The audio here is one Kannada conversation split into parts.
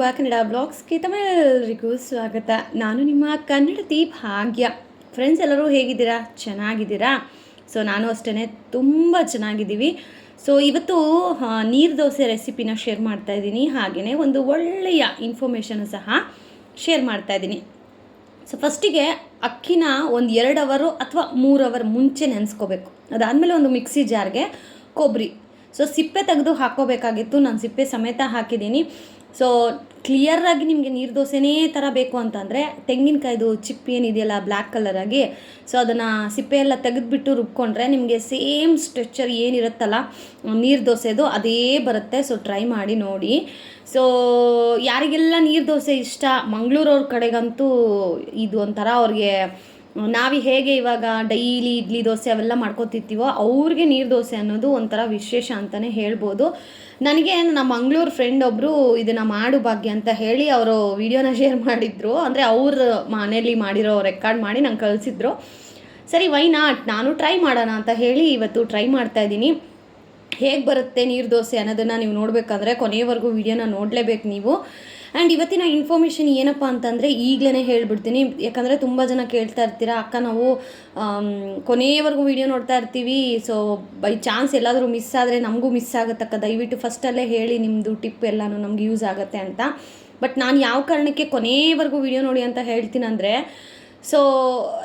ಕುಟುಂಬ ಕನ್ನಡ ಬ್ಲಾಗ್ಸ್ಗೆ ತಮ್ಮೆಲ್ಲರಿಗೂ ಸ್ವಾಗತ. ನಾನು ನಿಮ್ಮ ಕನ್ನಡತಿ ಭಾಗ್ಯ. ಫ್ರೆಂಡ್ಸ್ ಎಲ್ಲರೂ ಹೇಗಿದ್ದೀರಾ? ಚೆನ್ನಾಗಿದ್ದೀರಾ? ಸೊ ನಾನು ಅಷ್ಟೇ ತುಂಬ ಚೆನ್ನಾಗಿದ್ದೀವಿ. ಸೊ ಇವತ್ತು ನೀರು ದೋಸೆ ರೆಸಿಪಿನ ಶೇರ್ ಮಾಡ್ತಾ ಇದ್ದೀನಿ. ಹಾಗೆಯೇ ಒಂದು ಒಳ್ಳೆಯ ಇನ್ಫಾರ್ಮೇಷನ್ ಸಹ ಶೇರ್ ಮಾಡ್ತಾ ಇದ್ದೀನಿ. ಸೊ ಫಸ್ಟಿಗೆ ಅಕ್ಕಿನ ಒಂದು ಎರಡು ಅವರು ಅಥವಾ ಮೂರು ಅವರ್ ಮುಂಚೆ ನೆನೆಸ್ಕೋಬೇಕು. ಅದಾದಮೇಲೆ ಒಂದು ಮಿಕ್ಸಿ ಜಾರ್ಗೆ ಕೊಬ್ಬರಿ ಸೊ ಸಿಪ್ಪೆ ತೆಗೆದು ಹಾಕೋಬೇಕಾಗಿತ್ತು ನಾನು ಸಿಪ್ಪೆ ಸಮೇತ ಹಾಕಿದ್ದೀನಿ. ಸೊ ಕ್ಲಿಯರಾಗಿ ನಿಮಗೆ ನೀರು ದೋಸೆನೇ ಥರ ಬೇಕು ಅಂತಂದರೆ ತೆಂಗಿನಕಾಯ್ದು ಚಿಪ್ ಏನಿದೆಯಲ್ಲ ಬ್ಲ್ಯಾಕ್ ಕಲರಾಗಿ ಸೊ ಅದನ್ನು ಸಿಪ್ಪೆ ಎಲ್ಲ ತೆಗೆದುಬಿಟ್ಟು ರುಬ್ಕೊಂಡ್ರೆ ನಿಮಗೆ ಸೇಮ್ ಸ್ಟ್ರೆಚರ್ ಏನಿರುತ್ತಲ್ಲ, ನೀರು ದೋಸೆದು ಅದೇ ಬರುತ್ತೆ. ಸೊ ಟ್ರೈ ಮಾಡಿ ನೋಡಿ. ಸೊ ಯಾರಿಗೆಲ್ಲ ನೀರು ದೋಸೆ ಇಷ್ಟ ಮಂಗಳೂರವ್ರ ಕಡೆಗಂತೂ ಇದು ಒಂಥರ ಅವ್ರಿಗೆ ನಾವು ಹೇಗೆ ಇವಾಗ ಡೈಲಿ ಇಡ್ಲಿ ದೋಸೆ ಅವೆಲ್ಲ ಮಾಡ್ಕೋತಿರ್ತೀವೋ ಅವ್ರಿಗೆ ನೀರು ದೋಸೆ ಅನ್ನೋದು ಒಂಥರ ವಿಶೇಷ ಅಂತಲೇ ಹೇಳ್ಬೋದು. ನನಗೆ ನಮ್ಮ ಮಂಗಳೂರು ಫ್ರೆಂಡ್ ಒಬ್ಬರು ಇದನ್ನು ಮಾಡು ಭಾಗ್ಯ ಅಂತ ಹೇಳಿ ಅವರು ವಿಡಿಯೋನ ಶೇರ್ ಮಾಡಿದ್ರು. ಅಂದರೆ ಅವ್ರ ಮನೇಲಿ ಮಾಡಿರೋ ರೆಕಾರ್ಡ್ ಮಾಡಿ ನಂಗೆ ಕಳಿಸಿದ್ರು. ಸರಿ ವೈ ನಾಟ್ ನಾನು ಟ್ರೈ ಮಾಡೋಣ ಅಂತ ಹೇಳಿ ಇವತ್ತು ಟ್ರೈ ಮಾಡ್ತಾ ಇದ್ದೀನಿ. ಹೇಗೆ ಬರುತ್ತೆ ನೀರು ದೋಸೆ ಅನ್ನೋದನ್ನು ನೀವು ನೋಡಬೇಕಾದ್ರೆ ಕೊನೆಯವರೆಗೂ ವಿಡಿಯೋನ ನೋಡಲೇಬೇಕು ನೀವು. ಆ್ಯಂಡ್ ಇವತ್ತಿನ ಇನ್ಫಾರ್ಮೇಷನ್ ಏನಪ್ಪ ಅಂತಂದರೆ ಈಗಲೇ ಹೇಳ್ಬಿಡ್ತೀನಿ. ಯಾಕಂದರೆ ತುಂಬ ಜನ ಕೇಳ್ತಾ ಇರ್ತೀರ, ಅಕ್ಕ ನಾವು ಕೊನೆಯವರೆಗೂ ವಿಡಿಯೋ ನೋಡ್ತಾ ಇರ್ತೀವಿ. ಸೊ ಬೈ ಚಾನ್ಸ್ ಎಲ್ಲಾದರೂ ಮಿಸ್ ಆದರೆ ನಮಗೂ ಮಿಸ್ ಆಗುತ್ತಕ್ಕ. ದಯವಿಟ್ಟು ಫಸ್ಟಲ್ಲೇ ಹೇಳಿ ನಿಮ್ಮದು ಟಿಪ್ ಎಲ್ಲನೂ ನಮ್ಗೆ ಯೂಸ್ ಆಗುತ್ತೆ ಅಂತ. ಬಟ್ ನಾನು ಯಾವ ಕಾರಣಕ್ಕೆ ಕೊನೆಯವರೆಗೂ ವಿಡಿಯೋ ನೋಡಿ ಅಂತ ಹೇಳ್ತೀನಿ ಅಂದರೆ ಸೊ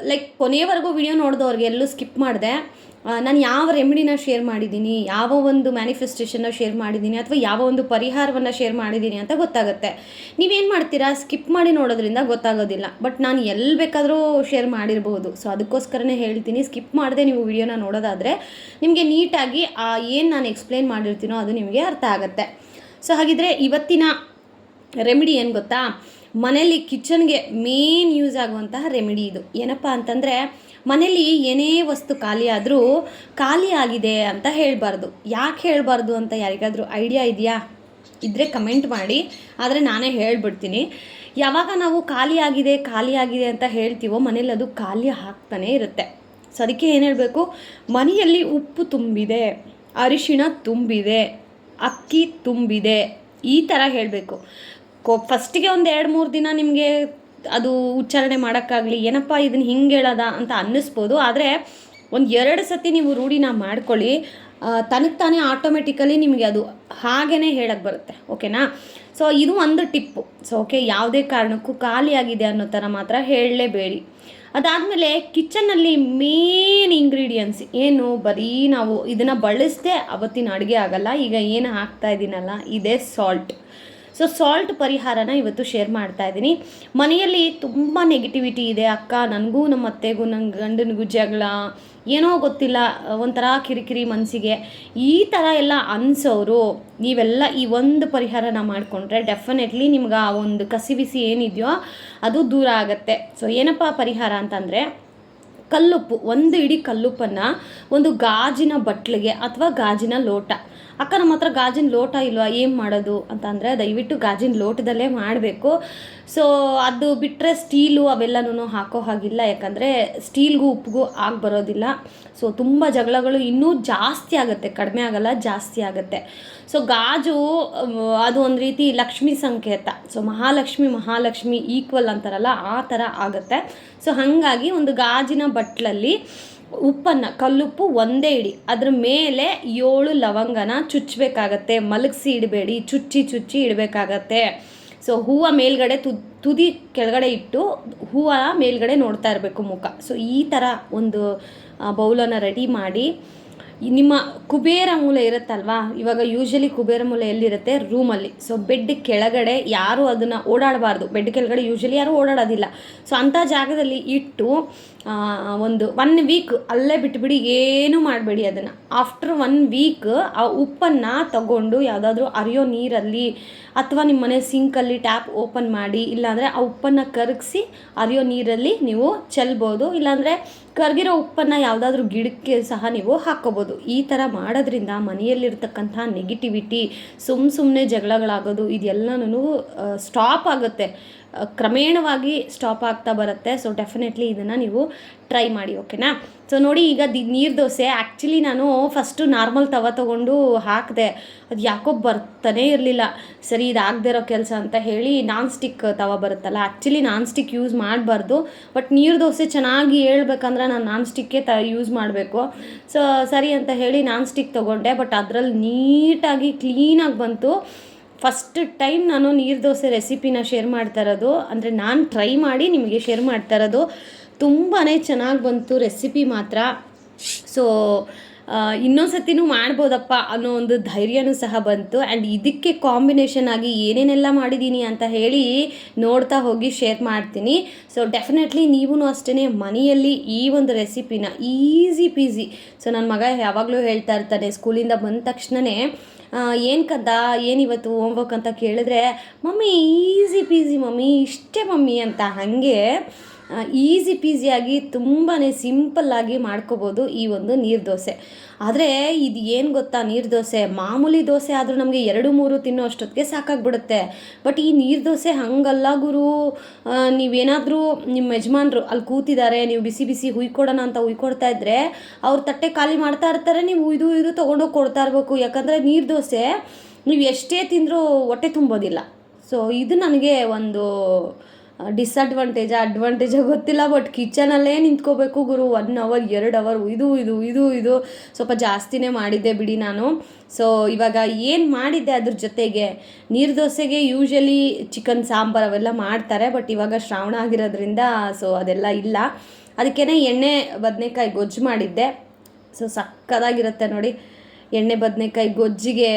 ಲೈಕ್ ಕೊನೆಯವರೆಗೂ ವಿಡಿಯೋ ನೋಡಿದವ್ರಿಗೆ ಎಲ್ಲೂ ಸ್ಕಿಪ್ ಮಾಡಿದೆ. ನಾನು ಯಾವ ರೆಮಿಡಿನ ಶೇರ್ ಮಾಡಿದ್ದೀನಿ, ಯಾವ ಒಂದು ಮ್ಯಾನಿಫೆಸ್ಟೇಷನ್ನ ಶೇರ್ ಮಾಡಿದ್ದೀನಿ ಅಥವಾ ಯಾವ ಒಂದು ಪರಿಹಾರವನ್ನು ಶೇರ್ ಮಾಡಿದ್ದೀನಿ ಅಂತ ಗೊತ್ತಾಗುತ್ತೆ. ನೀವೇನು ಮಾಡ್ತೀರಾ? ಸ್ಕಿಪ್ ಮಾಡಿ ನೋಡೋದ್ರಿಂದ ಗೊತ್ತಾಗೋದಿಲ್ಲ. ಬಟ್ ನಾನು ಎಲ್ಲಿ ಬೇಕಾದರೂ ಶೇರ್ ಮಾಡಿರ್ಬೋದು. ಸೊ ಅದಕ್ಕೋಸ್ಕರನೇ ಹೇಳ್ತೀನಿ ಸ್ಕಿಪ್ ಮಾಡದೆ ನೀವು ವಿಡಿಯೋನ ನೋಡೋದಾದರೆ ನಿಮಗೆ ನೀಟಾಗಿ ಆ ಏನು ನಾನು ಎಕ್ಸ್ಪ್ಲೇನ್ ಮಾಡಿರ್ತೀನೋ ಅದು ನಿಮಗೆ ಅರ್ಥ ಆಗುತ್ತೆ. ಸೊ ಹಾಗಿದ್ರೆ ಇವತ್ತಿನ ರೆಮಿಡಿ ಏನು ಗೊತ್ತಾ? ಮನೇಲಿ ಕಿಚನ್ಗೆ ಮೇನ್ ಯೂಸ್ ಆಗುವಂತಹ ರೆಮಿಡಿ ಇದು. ಏನಪ್ಪ ಅಂತಂದರೆ ಮನೇಲಿ ಏನೇ ವಸ್ತು ಖಾಲಿ ಆದರೂ ಖಾಲಿ ಆಗಿದೆ ಅಂತ ಹೇಳಬಾರ್ದು. ಯಾಕೆ ಹೇಳಬಾರ್ದು ಅಂತ ಯಾರಿಗಾದರೂ ಐಡಿಯಾ ಇದೆಯಾ? ಇದ್ದರೆ ಕಮೆಂಟ್ ಮಾಡಿ. ಆದರೆ ನಾನೇ ಹೇಳ್ಬಿಡ್ತೀನಿ. ಯಾವಾಗ ನಾವು ಖಾಲಿ ಆಗಿದೆ ಖಾಲಿ ಆಗಿದೆ ಅಂತ ಹೇಳ್ತೀವೋ ಮನೇಲಿ ಅದು ಖಾಲಿ ಆಗ್ತಾನೇ ಇರುತ್ತೆ. ಸೊ ಅದಕ್ಕೆ ಏನು ಹೇಳಬೇಕು? ಮನೆಯಲ್ಲಿ ಉಪ್ಪು ತುಂಬಿದೆ, ಅರಿಶಿಣ ತುಂಬಿದೆ, ಅಕ್ಕಿ ತುಂಬಿದೆ, ಈ ಥರ ಹೇಳಬೇಕು. ಕೊ, ಫಸ್ಟಿಗೆ ಒಂದು ಎರಡು ಮೂರು ದಿನ ನಿಮಗೆ ಅದು ಉಚ್ಚಾರಣೆ ಮಾಡೋಕ್ಕಾಗಲಿ, ಏನಪ್ಪ ಇದನ್ನು ಹಿಂಗೆ ಹೇಳೋದ ಅಂತ ಅನ್ನಿಸ್ಬೋದು. ಆದರೆ ಒಂದು ಎರಡು ಸತಿ ನೀವು ರೂಢಿನ ಮಾಡ್ಕೊಳ್ಳಿ. ತನಗೆ ತಾನೇ ಆಟೋಮೆಟಿಕಲಿ ನಿಮಗೆ ಅದು ಹಾಗೇ ಹೇಳಕ್ಕೆ ಬರುತ್ತೆ, ಓಕೆನಾ? ಸೊ ಇದು ಒಂದು ಟಿಪ್ಪು. ಸೊ ಓಕೆ ಯಾವುದೇ ಕಾರಣಕ್ಕೂ ಖಾಲಿಯಾಗಿದೆ ಅನ್ನೋ ಥರ ಮಾತ್ರ ಹೇಳಲೇಬೇಡಿ. ಅದಾದಮೇಲೆ ಕಿಚನ್ನಲ್ಲಿ ಮೇನ್ ಇಂಗ್ರೀಡಿಯೆಂಟ್ಸ್ ಏನು? ಬರೀ ನಾವು ಇದನ್ನು ಬಳಸದೆ ಅವತ್ತಿನ ಅಡುಗೆ ಆಗಲ್ಲ, ಈಗ ಏನು ಹಾಕ್ತಾ ಇದ್ದೀನಲ್ಲ ಇದೇ ಸಾಲ್ಟ್ ಸೊ ಸಾಲ್ಟ್ ಪರಿಹಾರನ ಇವತ್ತು ಶೇರ್ ಮಾಡ್ತಾ ಇದ್ದೀನಿ. ಮನೆಯಲ್ಲಿ ತುಂಬ ನೆಗೆಟಿವಿಟಿ ಇದೆ ಅಕ್ಕ, ನನಗೂ ನಮ್ಮ ಅತ್ತೆಗೂ ನನ್ನ ಗಂಡನಿಗೂ ಜಗಳ, ಏನೋ ಗೊತ್ತಿಲ್ಲ, ಒಂಥರ ಕಿರಿಕಿರಿ ಮನಸ್ಸಿಗೆ ಈ ಥರ ಎಲ್ಲ ಅನ್ಸೋರು, ನೀವೆಲ್ಲ ಈ ಒಂದು ಪರಿಹಾರನ ಮಾಡಿಕೊಂಡ್ರೆ ಡೆಫಿನೆಟ್ಲಿ ನಿಮ್ಗೆ ಆ ಒಂದು ಕಸಿ ಬಿಸಿ ಏನಿದೆಯೋ ಅದು ದೂರ ಆಗುತ್ತೆ. ಸೊ ಏನಪ್ಪ ಪರಿಹಾರ ಅಂತಂದರೆ, ಕಲ್ಲುಪ್ಪು, ಒಂದು ಇಡೀ ಕಲ್ಲುಪ್ಪನ್ನು ಒಂದು ಗಾಜಿನ ಬಟ್ಲಿಗೆ ಅಥವಾ ಗಾಜಿನ ಲೋಟ. ಅಕ್ಕ ನಮ್ಮ ಹತ್ರ ಗಾಜಿನ ಲೋಟ ಇಲ್ವಾ? ಏನು ಮಾಡೋದು? ಅಂತ ಅಂದರೆ ದಯವಿಟ್ಟು ಗಾಜಿನ ಲೋಟದಲ್ಲೇ ಮಾಡಬೇಕು. ಸೊ ಅದು ಬಿಟ್ಟರೆ ಸ್ಟೀಲು ಅವೆಲ್ಲನೂ ಹಾಕೋ ಹಾಗಿಲ್ಲ. ಯಾಕಂದರೆ ಸ್ಟೀಲ್ಗೂ ಉಪ್ಪಿಗೂ ಆಗಿ ಬರೋದಿಲ್ಲ. ಸೊ ತುಂಬ ಜಗಳಗಳು ಇನ್ನೂ ಜಾಸ್ತಿ ಆಗುತ್ತೆ. ಕಡಿಮೆ ಆಗಲ್ಲ, ಜಾಸ್ತಿ ಆಗುತ್ತೆ. ಸೊ ಗಾಜು ಅದು ಒಂದು ರೀತಿ ಲಕ್ಷ್ಮಿ ಸಂಕೇತ. ಸೊ ಮಹಾಲಕ್ಷ್ಮಿ ಮಹಾಲಕ್ಷ್ಮಿ ಈಕ್ವಲ್ ಅಂತಾರಲ್ಲ, ಆ ಥರ ಆಗುತ್ತೆ. ಸೊ ಹಾಗಾಗಿ ಒಂದು ಗಾಜಿನ ಬಟ್ಲಲ್ಲಿ ಉಪ್ಪನ್ನು, ಕಲ್ಲುಪ್ಪು ಒಂದೇ ಇಡಿ. ಅದ್ರ ಮೇಲೆ ಏಳು ಲವಂಗನ ಚುಚ್ಚಬೇಕಾಗತ್ತೆ ಮಲಗಿಸಿ ಇಡಬೇಡಿ, ಚುಚ್ಚಿ ಚುಚ್ಚಿ ಇಡಬೇಕಾಗತ್ತೆ. ಸೊ ಹೂವು ಮೇಲ್ಗಡೆ ತುದಿ ಕೆಳಗಡೆ ಇಟ್ಟು ಹೂವು ಮೇಲ್ಗಡೆ ನೋಡ್ತಾ ಇರಬೇಕು ಮುಖ. ಸೊ ಈ ಥರ ಒಂದು ಬೌಲನ್ನು ರೆಡಿ ಮಾಡಿ ನಿಮ್ಮ ಕುಬೇರ ಮೂಲೆ ಇರುತ್ತಲ್ವಾ? ಇವಾಗ ಯೂಶಲಿ ಕುಬೇರ ಮೂಲೆ ಎಲ್ಲಿರುತ್ತೆ ರೂಮಲ್ಲಿ ಸೊ ಬೆಡ್ ಕೆಳಗಡೆ ಯಾರು ಅದನ್ನು ಓಡಾಡಬಾರ್ದು. ಬೆಡ್ ಕೆಳಗಡೆ ಯೂಶಲಿ ಯಾರು ಓಡಾಡೋದಿಲ್ಲ. ಸೊ ಅಂಥ ಜಾಗದಲ್ಲಿ ಇಟ್ಟು ಒಂದು ಒನ್ ವೀಕ್ ಅಲ್ಲೇ ಬಿಟ್ಬಿಡಿ, ಏನೂ ಮಾಡಬೇಡಿ ಅದನ್ನು. ಆಫ್ಟರ್ ಒನ್ ವೀಕ್ ಆ ಉಪ್ಪನ್ನು ತಗೊಂಡು ಯಾವುದಾದ್ರೂ ಅರಿಯೋ ನೀರಲ್ಲಿ ಅಥವಾ ನಿಮ್ಮ ಮನೆ ಸಿಂಕಲ್ಲಿ ಟ್ಯಾಪ್ ಓಪನ್ ಮಾಡಿ, ಇಲ್ಲಾಂದರೆ ಆ ಉಪ್ಪನ್ನು ಕರಗಿಸಿ ಅರಿಯೋ ನೀರಲ್ಲಿ ನೀವು ಚೆಲ್ಬೋದು, ಇಲ್ಲಾಂದರೆ ಕರಗಿರೋ ಉಪ್ಪನ್ನು ಯಾವುದಾದ್ರೂ ಗಿಡಕ್ಕೆ ಸಹ ನೀವು ಹಾಕ್ಕೋಬೋದು. ಈ ಥರ ಮಾಡೋದ್ರಿಂದ ಮನೆಯಲ್ಲಿರ್ತಕ್ಕಂಥ ನೆಗೆಟಿವಿಟಿ ಸುಮ್ಮ ಸುಮ್ಮನೆ ಜಗಳಗಳಾಗೋದು ಇದೆಲ್ಲನೂ ಸ್ಟಾಪ್ ಆಗುತ್ತೆ. ಕ್ರಮೇಣವಾಗಿ ಸ್ಟಾಪ್ ಆಗ್ತಾ ಬರುತ್ತೆ. ಸೊ ಡೆಫಿನೆಟ್ಲಿ ಇದನ್ನು ನೀವು ಟ್ರೈ ಮಾಡಿ ಓಕೆನಾ ಸೊ ನೋಡಿ ಈಗ ದಿ ನೀರು ದೋಸೆ ಆ್ಯಕ್ಚುಲಿ ನಾನು ಫಸ್ಟು ನಾರ್ಮಲ್ ತವ ತೊಗೊಂಡು ಹಾಕಿದೆ. ಅದು ಯಾಕೋ ಬರ್ತಾನೇ ಇರಲಿಲ್ಲ. ಸರಿ, ಇದು ಆಗದೆ ಇರೋ ಕೆಲಸ ಅಂತ ಹೇಳಿ ನಾನ್ ಸ್ಟಿಕ್ ತವ ಬರುತ್ತಲ್ಲ ಆ್ಯಕ್ಚುಲಿ ನಾನ್ ಸ್ಟಿಕ್ ಯೂಸ್ ಮಾಡಬಾರ್ದು. ಬಟ್ ನೀರು ದೋಸೆ ಚೆನ್ನಾಗಿ ಹೇಳ್ಬೇಕಂದ್ರೆ ನಾನು ನಾನ್ ಸ್ಟಿಕ್ಕೇ ತ ಯೂಸ್ ಮಾಡಬೇಕು. ಸೊ ಸರಿ ಅಂತ ಹೇಳಿ ನಾನ್ ಸ್ಟಿಕ್ ತೊಗೊಂಡೆ. ಬಟ್ ಅದರಲ್ಲಿ ನೀಟಾಗಿ ಕ್ಲೀನಾಗಿ ಬಂತು. ಫಸ್ಟ್ ಟೈಮ್ ನಾನು ನೀರು ದೋಸೆ ರೆಸಿಪಿನ ಶೇರ್ ಮಾಡ್ತಾ ಇರೋದು, ಅಂದರೆ ನಾನು ಟ್ರೈ ಮಾಡಿ ನಿಮಗೆ ಶೇರ್ ಮಾಡ್ತಾ ಇರೋದು. ತುಂಬಾ ಚೆನ್ನಾಗಿ ಬಂತು ರೆಸಿಪಿ ಮಾತ್ರ. ಸೊ ಇನ್ನೊಂದು ಸತಿನೂ ಮಾಡ್ಬೋದಪ್ಪ ಅನ್ನೋ ಒಂದು ಧೈರ್ಯನೂ ಸಹ ಬಂತು. ಆ್ಯಂಡ್ ಇದಕ್ಕೆ ಕಾಂಬಿನೇಷನ್ ಆಗಿ ಏನೇನೆಲ್ಲ ಮಾಡಿದ್ದೀನಿ ಅಂತ ಹೇಳಿ ನೋಡ್ತಾ ಹೋಗಿ ಶೇರ್ ಮಾಡ್ತೀನಿ. ಸೊ ಡೆಫಿನೆಟ್ಲಿ ನೀವೂ ಅಷ್ಟೇ ಮನೆಯಲ್ಲಿ ಈ ಒಂದು ರೆಸಿಪಿನ ಈಸಿ ಪೀಸಿ ಸೊ ನನ್ನ ಮಗ ಯಾವಾಗಲೂ ಹೇಳ್ತಾ ಇರ್ತಾನೆ ಸ್ಕೂಲಿಂದ ಬಂದ ತಕ್ಷಣವೇ ಏನು ಕದ್ದ? ಏನಿವತ್ತು ಹೋಮ್ವರ್ಕ್? ಅಂತ ಕೇಳಿದ್ರೆ, ಮಮ್ಮಿ ಈಸಿ ಪೀಸಿ ಮಮ್ಮಿ, ಇಷ್ಟೇ ಮಮ್ಮಿ ಅಂತ. ಹಾಗೆ ಈಸಿ ಪೀಸಿಯಾಗಿ ತುಂಬಾ ಸಿಂಪಲ್ಲಾಗಿ ಮಾಡ್ಕೋಬೋದು ಈ ಒಂದು ನೀರು ದೋಸೆ. ಆದರೆ ಇದು ಏನು ಗೊತ್ತಾ ನೀರು ದೋಸೆ? ಮಾಮೂಲಿ ದೋಸೆ ಆದರೂ ನಮಗೆ ಎರಡು ಮೂರು ತಿನ್ನೋ ಅಷ್ಟೊತ್ತಿಗೆ ಸಾಕಾಗ್ಬಿಡುತ್ತೆ. ಬಟ್ ಈ ನೀರು ದೋಸೆ ಹಂಗಲ್ಲ ಗುರು. ನೀವೇನಾದರೂ ನಿಮ್ಮ ಯಜಮಾನ್ರು ಅಲ್ಲಿ ಕೂತಿದ್ದಾರೆ, ನೀವು ಬಿಸಿ ಬಿಸಿ ಹುಯ್ಕೊಡೋಣ ಅಂತ ಹುಯ್ಕೊಡ್ತಾ ಇದ್ದರೆ ಅವ್ರ ತಟ್ಟೆ ಖಾಲಿ ಮಾಡ್ತಾ ಇರ್ತಾರೆ, ನೀವು ಇದು ಇದು ತೊಗೊಂಡೋಗಿ ಕೊಡ್ತಾ ಇರಬೇಕು. ಯಾಕಂದರೆ ನೀರು ದೋಸೆ ನೀವು ಎಷ್ಟೇ ತಿಂದರೂ ಹೊಟ್ಟೆ ತುಂಬೋದಿಲ್ಲ. ಸೊ ಇದು ನನಗೆ ಒಂದು ಡಿಸ್ಅಡ್ವಾಂಟೇಜ ಅಡ್ವಾಂಟೇಜ ಗೊತ್ತಿಲ್ಲ ಬಟ್ ಕಿಚನಲ್ಲೇ ನಿಂತ್ಕೋಬೇಕು ಗುರು. ಒನ್ ಅವರ್ ಎರಡು ಅವರ್ ಇದು ಇದು ಇದು ಇದು. ಸ್ವಲ್ಪ ಜಾಸ್ತಿನೇ ಮಾಡಿದ್ದೆ ಬಿಡಿ ನಾನು. ಸೊ ಇವಾಗ ಏನು ಮಾಡಿದ್ದೆ ಅದ್ರ ಜೊತೆಗೆ, ನೀರು ದೋಸೆಗೆ ಯೂಶಲಿ ಚಿಕನ್ ಸಾಂಬಾರು ಅವೆಲ್ಲ ಮಾಡ್ತಾರೆ ಬಟ್ ಇವಾಗ ಶ್ರಾವಣ ಆಗಿರೋದ್ರಿಂದ ಸೊ ಅದೆಲ್ಲ ಇಲ್ಲ. ಅದಕ್ಕೇ ಎಣ್ಣೆ, ಬದನೆಕಾಯಿ ಗೊಜ್ಜು ಮಾಡಿದ್ದೆ. ಸೊ ಸಕ್ಕದಾಗಿರುತ್ತೆ ನೋಡಿ. ಎಣ್ಣೆ, ಬದನೆಕಾಯಿ, ಗೊಜ್ಜಿಗೆ,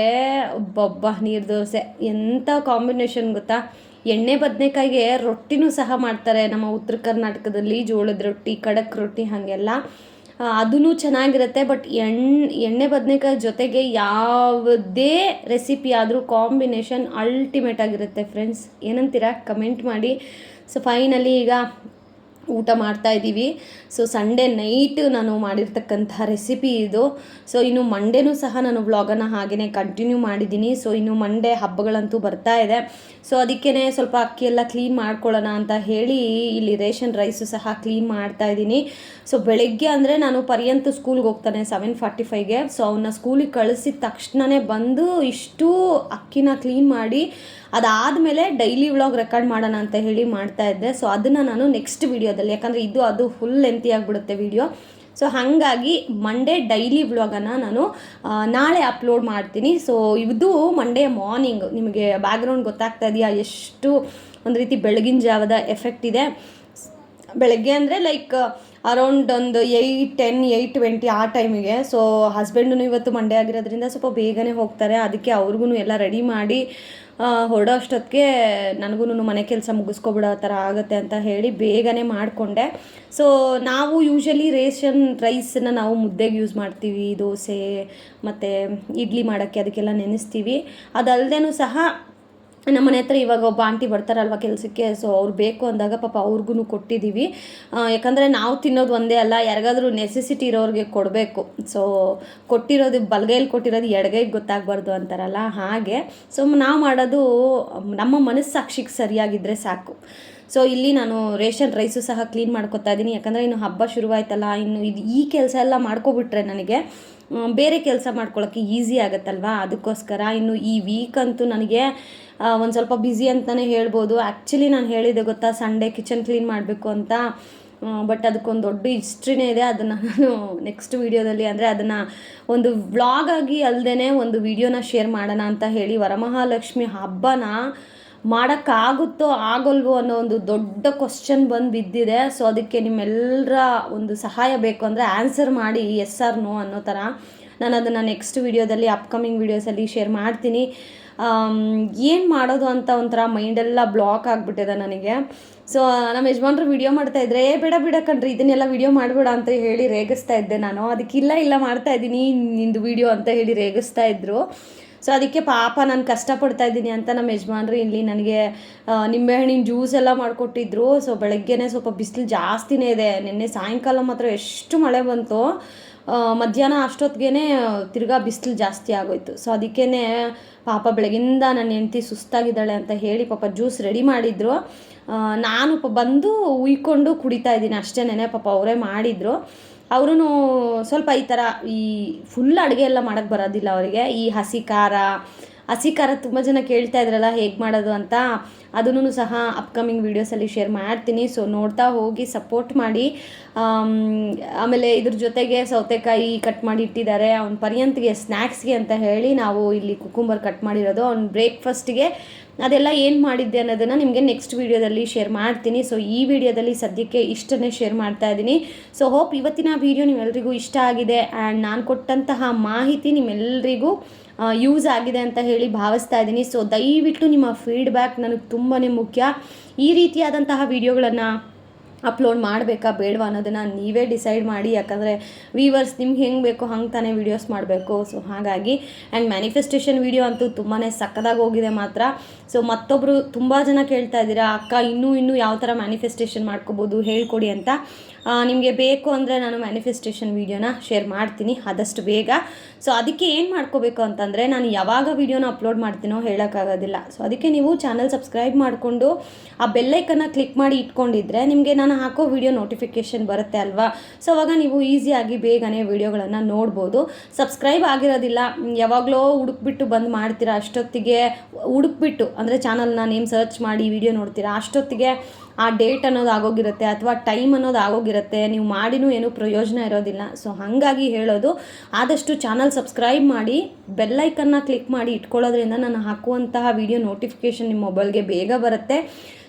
ಒಬ್ಬೊಬ್ಬ ನೀರು ದೋಸೆ ಎಂಥ ಕಾಂಬಿನೇಷನ್ ಗೊತ್ತಾ? ಎಣ್ಣೆ, ಬದನೆಕಾಯಿಗೆ ರೊಟ್ಟಿನೂ ಸಹ ಮಾಡ್ತಾರೆ ನಮ್ಮ ಉತ್ತರ ಕರ್ನಾಟಕದಲ್ಲಿ, ಜೋಳದ ರೊಟ್ಟಿ ಖಡಕ್ ರೊಟ್ಟಿ ಹಾಗೆಲ್ಲ. ಅದೂ ಚೆನ್ನಾಗಿರುತ್ತೆ, ಬಟ್ ಎಣ್ಣೆ ಎಣ್ಣೆ, ಬದನೆಕಾಯಿ ಜೊತೆಗೆ ಯಾವುದೇ ರೆಸಿಪಿ ಆದರೂ ಕಾಂಬಿನೇಷನ್ ಅಲ್ಟಿಮೇಟ್ ಆಗಿರುತ್ತೆ ಫ್ರೆಂಡ್ಸ್ ಏನಂತೀರಾ? ಕಮೆಂಟ್ ಮಾಡಿ. ಸೊ ಫೈನಲಿ ಈಗ ಊಟ ಮಾಡ್ತಾ ಇದ್ದೀವಿ. ಸೊ ಸಂಡೇ ನೈಟ್ ನಾನು ಮಾಡಿರ್ತಕ್ಕಂಥ ರೆಸಿಪಿ ಇದು. ಸೊ ಇನ್ನು ಮಂಡೇನೂ ಸಹ ನಾನು ವ್ಲಾಗನ್ನು ಹಾಗೆಯೇ ಕಂಟಿನ್ಯೂ ಮಾಡಿದ್ದೀನಿ. ಸೊ ಇನ್ನು ಮಂಡೇ ಹಬ್ಬಗಳಂತೂ ಬರ್ತಾ ಇದೆ. ಸೊ ಅದಕ್ಕೇ ಸ್ವಲ್ಪ ಅಕ್ಕಿ ಎಲ್ಲ ಕ್ಲೀನ್ ಮಾಡ್ಕೊಳ್ಳೋಣ ಅಂತ ಹೇಳಿ ಇಲ್ಲಿ ರೇಷನ್ ರೈಸು ಸಹ ಕ್ಲೀನ್ ಮಾಡ್ತಾ ಇದ್ದೀನಿ. ಸೊ ಬೆಳಗ್ಗೆ ಅಂದರೆ ನಾನು ಪರ್ಯಂತ ಸ್ಕೂಲ್ಗೆ ಹೋಗ್ತಾನೆ ಸೆವೆನ್ ಫಾರ್ಟಿ ಫೈವ್ಗೆ ಸೊ ಅವನ್ನ ಸ್ಕೂಲಿಗೆ ಕಳಿಸಿದ ತಕ್ಷಣವೇ ಬಂದು ಇಷ್ಟು ಅಕ್ಕಿನ ಕ್ಲೀನ್ ಮಾಡಿ ಅದಾದಮೇಲೆ ಡೈಲಿ ವ್ಲಾಗ್ ರೆಕಾರ್ಡ್ ಮಾಡೋಣ ಅಂತ ಹೇಳಿ ಮಾಡ್ತಾ ಇದ್ದೆ. ಸೊ ಅದನ್ನು ನಾನು ನೆಕ್ಸ್ಟ್ ವಿಡಿಯೋದಲ್ಲಿ ಯಾಕಂದರೆ ಇದು ಅದು ಫುಲ್ ಲೆಂತಿ ಆಗಿಬಿಡುತ್ತೆ ವಿಡಿಯೋ ಸೊ ಹಾಗಾಗಿ ಮಂಡೇ ಡೈಲಿ ವ್ಲಾಗನ್ನು ನಾನು ನಾಳೆ ಅಪ್ಲೋಡ್ ಮಾಡ್ತೀನಿ. ಸೊ ಇದು ಮಂಡೇ ಮಾರ್ನಿಂಗ್ ನಿಮಗೆ ಬ್ಯಾಕ್ಗ್ರೌಂಡ್ ಗೊತ್ತಾಗ್ತಾ ಇದೆಯಾ? ಎಷ್ಟು ಒಂದು ರೀತಿ ಬೆಳಗಿನ ಜಾವದ ಎಫೆಕ್ಟ್ ಇದೆ? ಬೆಳಗ್ಗೆ ಅಂದರೆ ಲೈಕ್ ಅರೌಂಡ್ ಒಂದು ಏಯ್ಟ್ ಟೆನ್ ಏಯ್ಟ್ ಟ್ವೆಂಟಿ ಆ ಟೈಮಿಗೆ ಸೊ ಹಸ್ಬೆಂಡೂ ಇವತ್ತು ಮಂಡೇ ಆಗಿರೋದ್ರಿಂದ ಸ್ವಲ್ಪ ಬೇಗನೆ ಹೋಗ್ತಾರೆ. ಅದಕ್ಕೆ ಅವ್ರಿಗೂ ಎಲ್ಲ ರೆಡಿ ಮಾಡಿ ಹೊರಡೋ ಅಷ್ಟೊತ್ತಿಗೆ ನನಗೂ ಮನೆ ಕೆಲಸ ಮುಗಿಸ್ಕೊಬಿಡೋ ಥರ ಆಗುತ್ತೆ ಅಂತ ಹೇಳಿ ಬೇಗನೆ ಮಾಡಿಕೊಂಡೆ. ಸೊ ನಾವು ಯೂಶಲಿ ರೇಷನ್ ರೈಸನ್ನು ನಾವು ಮುದ್ದೆಗೆ ಯೂಸ್ ಮಾಡ್ತೀವಿ, ದೋಸೆ, ಮತ್ತು ಇಡ್ಲಿ ಮಾಡೋಕ್ಕೆ ಅದಕ್ಕೆಲ್ಲ ನೆನೆಸ್ತೀವಿ. ಅದಲ್ಲದೇನೂ ಸಹ ನಮ್ಮ ಮನೆ ಹತ್ರ ಇವಾಗ ಒಬ್ಬ ಆಂಟಿ ಬರ್ತಾರಲ್ವ ಕೆಲಸಕ್ಕೆ ಸೊ ಅವ್ರು ಬೇಕು ಅಂದಾಗ ಪಾಪ ಅವ್ರಿಗೂ ಕೊಟ್ಟಿದ್ದೀವಿ ಯಾಕಂದರೆ ನಾವು ತಿನ್ನೋದು ಒಂದೇ ಅಲ್ಲ, ಯಾರಿಗಾದ್ರೂ ನೆಸೆಸಿಟಿ ಇರೋರಿಗೆ ಕೊಡಬೇಕು. ಸೊ ಕೊಟ್ಟಿರೋದು, ಬಲಗೈಲಿ ಕೊಟ್ಟಿರೋದು ಎಡಗೈಗೆ ಗೊತ್ತಾಗಬಾರ್ದು ಅಂತಾರಲ್ಲ ಹಾಗೆ. ಸೊ ನಾವು ಮಾಡೋದು, ನಮ್ಮ ಮನಸ್ಸಾಕ್ಷಿಗೆ ಸರಿಯಾಗಿದ್ದರೆ ಸಾಕು. ಸೊ ಇಲ್ಲಿ ನಾನು ರೇಷನ್ ರೈಸು ಸಹ ಕ್ಲೀನ್ ಮಾಡ್ಕೊತಾ ಇದ್ದೀನಿ. ಯಾಕಂದರೆ ಇನ್ನು ಹಬ್ಬ ಶುರುವಾಯ್ತಲ್ಲ, ಇನ್ನು ಇದು ಈ ಕೆಲಸ ಎಲ್ಲ ಮಾಡ್ಕೊಬಿಟ್ರೆ ನನಗೆ ಬೇರೆ ಕೆಲಸ ಮಾಡ್ಕೊಳ್ಳೋಕ್ಕೆ ಈಸಿ ಆಗುತ್ತಲ್ವಾ? ಅದಕ್ಕೋಸ್ಕರ ಇನ್ನು ಈ ವೀಕ್ ಅಂತೂ ನನಗೆ ಒಂದು ಸ್ವಲ್ಪ ಬ್ಯುಸಿ ಅಂತಲೇ ಹೇಳ್ಬೋದು. ಆ್ಯಕ್ಚುಲಿ ನಾನು ಹೇಳಿದೆ ಗೊತ್ತಾ ಸಂಡೇ ಕಿಚನ್ ಕ್ಲೀನ್ ಮಾಡಬೇಕು ಅಂತ. ಬಟ್ ಅದಕ್ಕೊಂದು ದೊಡ್ಡ ಹಿಸ್ಟ್ರಿನೇ ಇದೆ. ಅದನ್ನು ನಾನು ನೆಕ್ಸ್ಟ್ ವೀಡಿಯೋದಲ್ಲಿ ಅಂದರೆ ಅದನ್ನು ಒಂದು ವ್ಲಾಗ್ ಆಗಿ ಅಲ್ಲದೇ ಒಂದು ವಿಡಿಯೋನ ಶೇರ್ ಮಾಡೋಣ ಅಂತ ಹೇಳಿ ವರಮಹಾಲಕ್ಷ್ಮಿ ಹಬ್ಬನ ಮಾಡೋಕ್ಕಾಗುತ್ತೋ ಆಗೋಲ್ವೋ ಅನ್ನೋ ಒಂದು ದೊಡ್ಡ ಕ್ವಶನ್ ಬಂದು ಬಿದ್ದಿದೆ. ಸೊ ಅದಕ್ಕೆ ನಿಮ್ಮೆಲ್ಲರ ಒಂದು ಸಹಾಯ ಬೇಕು ಅಂದರೆ ಆನ್ಸರ್ ಮಾಡಿ ಎಸ್ ಆರ್ ನೋ ಅನ್ನೋ ಥರ ನಾನು ಅದನ್ನು ನೆಕ್ಸ್ಟ್ ವೀಡಿಯೋದಲ್ಲಿ ಅಪ್ಕಮಿಂಗ್ ವೀಡಿಯೋಸಲ್ಲಿ ಶೇರ್ ಮಾಡ್ತೀನಿ. ಏನು ಮಾಡೋದು ಅಂತ ಒಂಥರ ಮೈಂಡೆಲ್ಲ ಬ್ಲಾಕ್ ಆಗಿಬಿಟ್ಟಿದೆ ನನಗೆ. ಸೊ ನಮ್ಮ ಯಜಮಾನ್ರು ವಿಡಿಯೋ ಮಾಡ್ತಾ ಇದ್ರೆ, ಏ, ಬೇಡ ಬೇಡ ಕಣ್ರಿ, ಇದನ್ನೆಲ್ಲ ವಿಡಿಯೋ ಮಾಡಬೇಡ ಅಂತ ಹೇಳಿ ರೇಗಿಸ್ತಾ ಇದ್ದೆ ನಾನು. ಅದಕ್ಕೆ ಇಲ್ಲ ಮಾಡ್ತಾ ಇದ್ದೀನಿ, ನಿಂದು ವಿಡಿಯೋ ಅಂತ ಹೇಳಿ ರೇಗಿಸ್ತಾ ಇದ್ರು. ಸೊ ಅದಕ್ಕೆ ಪಾಪ ನಾನು ಕಷ್ಟಪಡ್ತಾ ಇದ್ದೀನಿ ಅಂತ ನಮ್ಮ ಯಜಮಾನ್ರು ಇಲ್ಲಿ ನನಗೆ ನಿಂಬೆಹಣ್ಣಿನ ಜ್ಯೂಸ್ ಎಲ್ಲ ಮಾಡಿಕೊಟ್ಟಿದ್ರು. ಸೊ ಬೆಳಗ್ಗೆನೇ ಸ್ವಲ್ಪ ಬಿಸಿಲು ಜಾಸ್ತಿನೇ ಇದೆ. ನಿನ್ನೆ ಸಾಯಂಕಾಲ ಮಾತ್ರ ಎಷ್ಟು ಮಳೆ ಬಂತು. ಮಧ್ಯಾಹ್ನ ಅಷ್ಟೊತ್ತಿಗೆ ತಿರ್ಗಾ ಬಿಸಿಲು ಜಾಸ್ತಿ ಆಗೋಯ್ತು. ಸೊ ಅದಕ್ಕೇ ಪಾಪ ಬೆಳಗಿಂದ ನನ್ನ ಹೆಂಡ್ತಿ ಸುಸ್ತಾಗಿದ್ದಾಳೆ ಅಂತ ಹೇಳಿ ಪಾಪ ಜ್ಯೂಸ್ ರೆಡಿ ಮಾಡಿದ್ರು. ನಾನು ಬಂದು ಉಯ್ಕೊಂಡು ಕುಡಿತಾ ಇದ್ದೀನಿ ಅಷ್ಟೇನೆ ಪಾಪ ಅವರೇ ಮಾಡಿದರು. ಅವರು ಸ್ವಲ್ಪ ಈ ಥರ ಈ ಫುಲ್ ಅಡುಗೆ ಎಲ್ಲ ಮಾಡೋಕ್ಕೆ ಬರೋದಿಲ್ಲ ಅವರಿಗೆ. ಈ ಹಸಿ ಖಾರ ಹಸಿ ಖಾರ ತುಂಬ ಜನ ಕೇಳ್ತಾ ಇದ್ರಲ್ಲ ಹೇಗೆ ಮಾಡೋದು ಅಂತ. ಅದನ್ನು ಸಹ ಅಪ್ಕಮಿಂಗ್ ವೀಡಿಯೋಸಲ್ಲಿ ಶೇರ್ ಮಾಡ್ತೀನಿ. ಸೊ ನೋಡ್ತಾ ಹೋಗಿ ಸಪೋರ್ಟ್ ಮಾಡಿ. ಆಮ್, ಆಮೇಲೆ ಇದ್ರ ಜೊತೆಗೆ ಸೌತೆಕಾಯಿ ಕಟ್ ಮಾಡಿ ಇಟ್ಟಿದ್ದಾರೆ. ಅವ್ನ ಪರ್ಯಂತ್ಗೆ ಸ್ನ್ಯಾಕ್ಸ್ಗೆ ಅಂತ ಹೇಳಿ ನಾವು ಇಲ್ಲಿ ಕುಕುಂಬರ್ ಕಟ್ ಮಾಡಿರೋದು. ಅವ್ನ ಬ್ರೇಕ್ಫಾಸ್ಟ್ಗೆ ಅದೆಲ್ಲ ಏನು ಮಾಡಿದ್ದೆ ಅನ್ನೋದನ್ನು ನಿಮಗೆ ನೆಕ್ಸ್ಟ್ ವೀಡಿಯೋದಲ್ಲಿ ಶೇರ್ ಮಾಡ್ತೀನಿ. ಸೊ ಈ ವಿಡಿಯೋದಲ್ಲಿ ಸದ್ಯಕ್ಕೆ ಇಷ್ಟನ್ನೇ ಶೇರ್ ಮಾಡ್ತಾ ಇದ್ದೀನಿ. ಸೊ ಹೋಪ್ ಇವತ್ತಿನ ವಿಡಿಯೋ ನಿಮ್ಮೆಲ್ರಿಗೂ ಇಷ್ಟ ಆಗಿದೆ. ಆ್ಯಂಡ್ ನಾನು ಕೊಟ್ಟಂತಹ ಮಾಹಿತಿ ನಿಮ್ಮೆಲ್ಲರಿಗೂ ಯೂಸ್ ಆಗಿದೆ ಅಂತ ಹೇಳಿ ಭಾವಿಸ್ತಾ ಇದ್ದೀನಿ. ಸೊ ದಯವಿಟ್ಟು ನಿಮ್ಮ ಫೀಡ್ಬ್ಯಾಕ್ ನನಗೆ ತುಂಬಾ ಮುಖ್ಯ. ಈ ರೀತಿಯಾದಂತಹ ವಿಡಿಯೋಗಳನ್ನು ಅಪ್ಲೋಡ್ ಮಾಡಬೇಕಾ ಬೇಡವಾ ಅನ್ನೋದನ್ನು ನೀವೇ ಡಿಸೈಡ್ ಮಾಡಿ. ಯಾಕಂದರೆ ವೀವರ್ಸ್ ನಿಮ್ಗೆ ಹೆಂಗೆ ಬೇಕೋ ಹಂಗೆ ತಾನೇ ವೀಡಿಯೋಸ್ ಮಾಡಬೇಕು. ಸೊ ಹಾಗಾಗಿ ಆ್ಯಂಡ್ ಮ್ಯಾನಿಫೆಸ್ಟೇಷನ್ ವೀಡಿಯೋ ಅಂತೂ ತುಂಬಾ ಸಕ್ಕದಾಗಿ ಹೋಗಿದೆ ಮಾತ್ರ. ಸೊ ಮತ್ತೊಬ್ಬರು ತುಂಬ ಜನ ಕೇಳ್ತಾ ಇದ್ದೀರಾ, ಅಕ್ಕ, ಇನ್ನೂ ಇನ್ನೂ ಯಾವ ಥರ ಮ್ಯಾನಿಫೆಸ್ಟೇಷನ್ ಮಾಡ್ಕೋಬೋದು? ಹೇಳ್ಕೊಡಿ ಅಂತ. ನಿಮಗೆ ಬೇಕು ಅಂದರೆ ನಾನು ಮ್ಯಾನಿಫೆಸ್ಟೇಷನ್ ವೀಡಿಯೋನ ಶೇರ್ ಮಾಡ್ತೀನಿ ಆದಷ್ಟು ಬೇಗ. ಸೊ ಅದಕ್ಕೆ ಏನು ಮಾಡ್ಕೋಬೇಕು ಅಂತಂದರೆ ನಾನು ಯಾವಾಗ ವೀಡಿಯೋನ ಅಪ್ಲೋಡ್ ಮಾಡ್ತೀನೋ ಹೇಳೋಕ್ಕಾಗೋದಿಲ್ಲ. ಸೊ ಅದಕ್ಕೆ ನೀವು ಚಾನಲ್ ಸಬ್ಸ್ಕ್ರೈಬ್ ಮಾಡಿಕೊಂಡು ಆ ಬೆಲ್ಲೈಕನ್ನ ಕ್ಲಿಕ್ ಮಾಡಿ ಇಟ್ಕೊಂಡಿದ್ರೆ ನಿಮಗೆ ನಾನು ಹಾಕೋ ವೀಡಿಯೋ ನೋಟಿಫಿಕೇಷನ್ ಬರುತ್ತೆ ಅಲ್ವಾ? ಸೊ ಅವಾಗ ನೀವು ಈಸಿಯಾಗಿ ಬೇಗನೆ ವೀಡಿಯೋಗಳನ್ನು ನೋಡ್ಬೋದು. ಸಬ್ಸ್ಕ್ರೈಬ್ ಆಗಿರೋದಿಲ್ಲ, ಯಾವಾಗಲೋ ಹುಡುಕ್ಬಿಟ್ಟು ಬಂದು ಮಾಡ್ತೀರಾ ಅಷ್ಟೊತ್ತಿಗೆ, ಹುಡುಕ್ಬಿಟ್ಟು ಅಂದರೆ ಚಾನಲ್ನ ನೇಮ್ ಸರ್ಚ್ ಮಾಡಿ ವಿಡಿಯೋ ನೋಡ್ತೀರಾ ಅಷ್ಟೊತ್ತಿಗೆ ಆ ಡೇಟ್ ಅನ್ನೋದು ಆಗೋಗಿರುತ್ತೆ ಅಥವಾ ಟೈಮ್ ಅನ್ನೋದು ಆಗೋಗಿರುತ್ತೆ, ನೀವು ಮಾಡಿನೂ ಏನೂ ಪ್ರಯೋಜನ ಇರೋದಿಲ್ಲ. ಸೊ ಹಾಗಾಗಿ ಹೇಳೋದು, ಆದಷ್ಟು ಚಾನಲ್ ಸಬ್ಸ್ಕ್ರೈಬ್ ಮಾಡಿ ಬೆಲ್ಲೈಕನ್ನ ಕ್ಲಿಕ್ ಮಾಡಿ ಇಟ್ಕೊಳ್ಳೋದ್ರಿಂದ ನಾನು ಹಾಕುವಂತಹ ವಿಡಿಯೋ ನೋಟಿಫಿಕೇಷನ್ ನಿಮ್ಮ ಮೊಬೈಲ್ಗೆ ಬೇಗ ಬರುತ್ತೆ.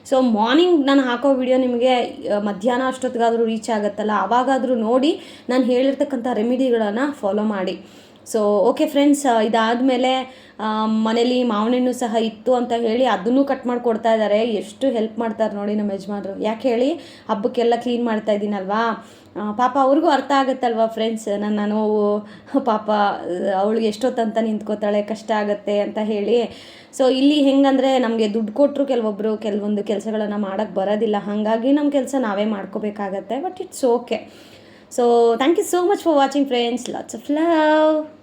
ಸೊ ಮಾರ್ನಿಂಗ್ ನಾನು ಹಾಕೋ ವಿಡಿಯೋ ನಿಮಗೆ ಮಧ್ಯಾಹ್ನ ಅಷ್ಟೊತ್ತಿಗಾದರೂ ರೀಚ್ ಆಗುತ್ತಲ್ಲ ಆವಾಗಾದರೂ ನೋಡಿ, ನಾನು ಹೇಳಿರ್ತಕ್ಕಂಥ ರೆಮಿಡಿಗಳನ್ನು ಫಾಲೋ ಮಾಡಿ. ಸೊ ಓಕೆ ಫ್ರೆಂಡ್ಸ್ ಇದಾದಮೇಲೆ ಮನೇಲಿ ಮಾವಿನಣ್ಣು ಸಹ ಇತ್ತು ಅಂತ ಹೇಳಿ ಅದನ್ನು ಕಟ್ ಮಾಡಿ ಕೊಡ್ತಾ ಇದ್ದಾರೆ ಎಷ್ಟು ಹೆಲ್ಪ್ ಮಾಡ್ತಾರೆ ನೋಡಿ ನಮ್ಮ ಯಜಮಾನರು. ಯಾಕೆ ಹೇಳಿ? ಹಬ್ಬಕ್ಕೆಲ್ಲ ಕ್ಲೀನ್ ಮಾಡ್ತಾ ಇದ್ದೀನಲ್ವಾ? ಪಾಪ ಅವ್ರಿಗೂ ಅರ್ಥ ಆಗುತ್ತಲ್ವಾ ಫ್ರೆಂಡ್ಸ್ ನನ್ನ ನೋವು, ಪಾಪ ಅವಳಿಗೆ ಎಷ್ಟೊತ್ತಂತ ನಿಂತ್ಕೋತಾಳೆ, ಕಷ್ಟ ಆಗುತ್ತೆ ಅಂತ ಹೇಳಿ. ಸೊ ಇಲ್ಲಿ ಹೆಂಗಂದರೆ ನಮಗೆ ದುಡ್ಡು ಕೊಟ್ಟರು ಕೆಲವೊಬ್ಬರು ಕೆಲವೊಂದು ಕೆಲಸಗಳನ್ನು ಮಾಡೋಕ್ಕೆ ಬರೋದಿಲ್ಲ. ಹಾಗಾಗಿ ನಮ್ಮ ಕೆಲಸ ನಾವೇ ಮಾಡ್ಕೋಬೇಕಾಗತ್ತೆ but it's okay so thank you so much for watching friends lots of love